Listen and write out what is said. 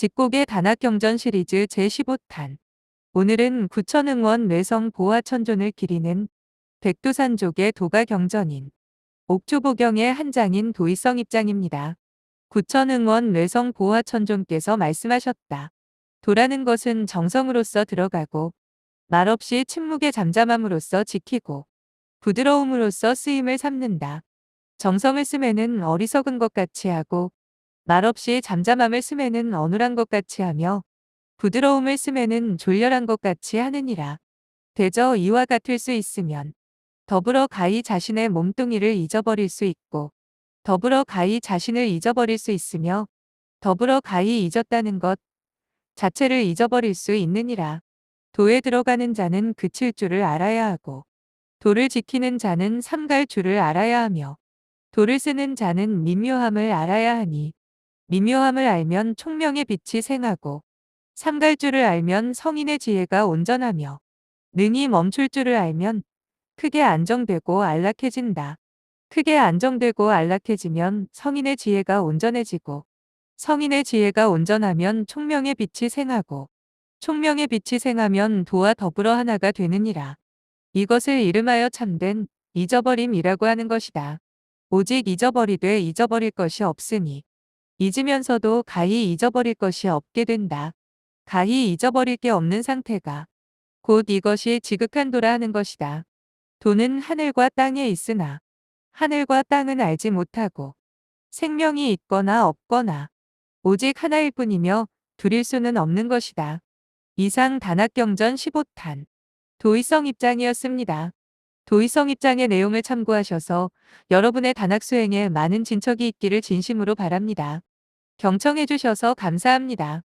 직곡의 단학경전 시리즈 제15탄. 오늘은 구천응원 외성 보화 천존을 기리는 백두산족의 도가경전인 옥주보경의 한 장인 도의성 입장입니다. 구천응원 외성 보화 천존께서 말씀하셨다. 도라는 것은 정성으로서 들어가고 말없이 침묵의 잠잠함으로써 지키고 부드러움으로써 쓰임을 삼는다. 정성을 쓰면은 어리석은 것 같이 하고 말없이 잠잠함을 쓰면은 어눌한 것 같이 하며 부드러움을 쓰면은 졸렬한 것 같이 하느니라. 대저 이와 같을 수 있으면 더불어 가히 자신의 몸뚱이를 잊어버릴 수 있고 더불어 가히 자신을 잊어버릴 수 있으며 더불어 가히 잊었다는 것 자체를 잊어버릴 수 있느니라. 도에 들어가는 자는 그칠 줄을 알아야 하고 도를 지키는 자는 삼갈 줄을 알아야 하며 도를 쓰는 자는 미묘함을 알아야 하니 미묘함을 알면 총명의 빛이 생하고 삼갈 줄을 알면 성인의 지혜가 온전하며 능히 멈출 줄을 알면 크게 안정되고 안락해진다. 크게 안정되고 안락해지면 성인의 지혜가 온전해지고 성인의 지혜가 온전하면 총명의 빛이 생하고 총명의 빛이 생하면 도와 더불어 하나가 되느니라. 이것을 이름하여 참된 잊어버림이라고 하는 것이다. 오직 잊어버리되 잊어버릴 것이 없으니 잊으면서도 가히 잊어버릴 것이 없게 된다. 가히 잊어버릴 게 없는 상태가 곧 이것이 지극한 도라 하는 것이다. 도는 하늘과 땅에 있으나 하늘과 땅은 알지 못하고 생명이 있거나 없거나 오직 하나일 뿐이며 둘일 수는 없는 것이다. 이상 단학경전 15탄 도의성 입장이었습니다. 도의성 입장의 내용을 참고하셔서 여러분의 단학 수행에 많은 진척이 있기를 진심으로 바랍니다. 경청해 주셔서 감사합니다.